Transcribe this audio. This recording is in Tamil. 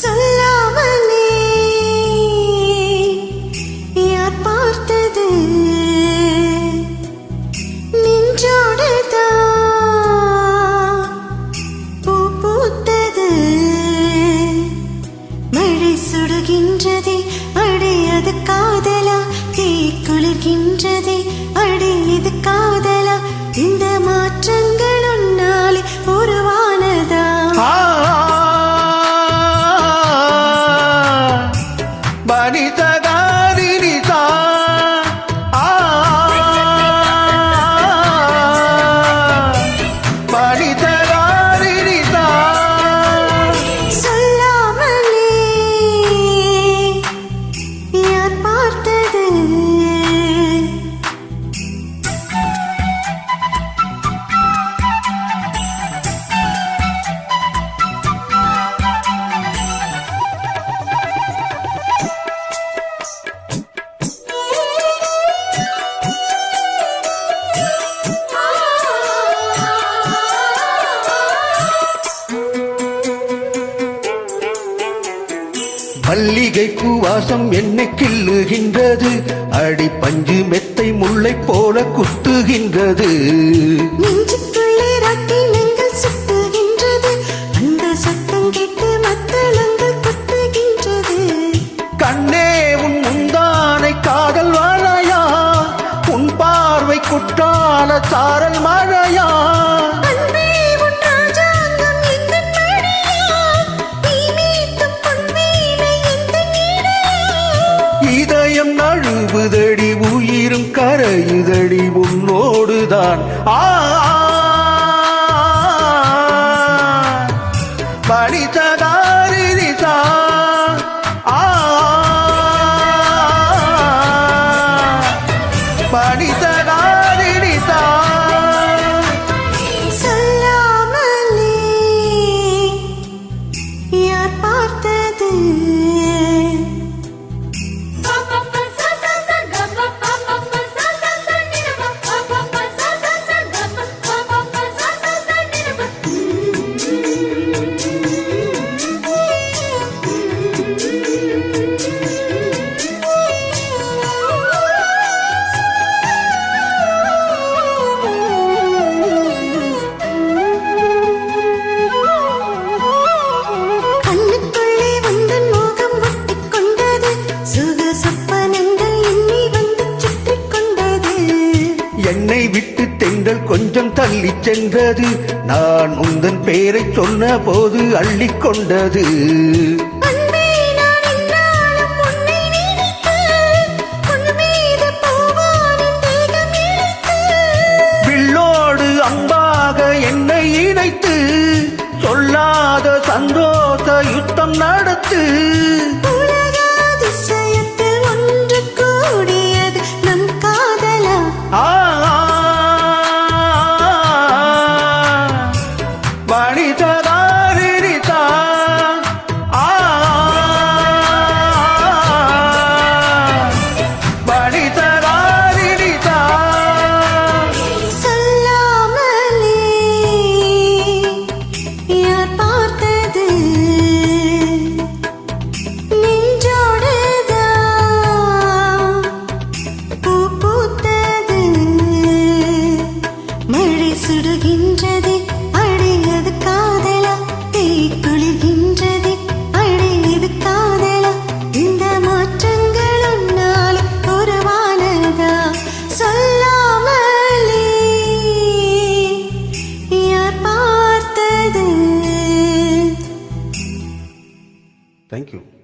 சொல்லாமலே. யார் பார்த்தது? நெஞ்சோடுதான் பூ பூத்தது. மழை சுடுகின்றதே அடி காதலா. தீ குளிர்கின்றதே அடி இது காதலா. இந்த 你的家。மல்லிகை வாசம் என்னை கிள்ளுகின்றது. அடி பஞ்சு மெத்தை முல்லை போல குத்துகின்றது. கண்ணே உன் முந்தானை காதல் வாழையா? உன் பார்வை குற்றால சாரல் மழையா? நழுவுதடி உயிரும் கரையுதடி உன்னோடுதான். ஆ பணிதகாரிதா பணிதகாரிதா சொல்லாமலே யார் பார்த்தது? தென்றல் கொஞ்சம் தள்ளி சென்றது. நான் உந்தன் பேரை சொன்ன போது அள்ளிக் கொண்டது. அன்பே நான் என்னாலும் உன்னை நினைத்து உன் மீது பூவானின் தேகம் இழுத்து. வில்லோடு அம்பாக என்னை இணைத்து சொல்லாத சந்தோஷ யுத்தம் நடத்து. Thank you.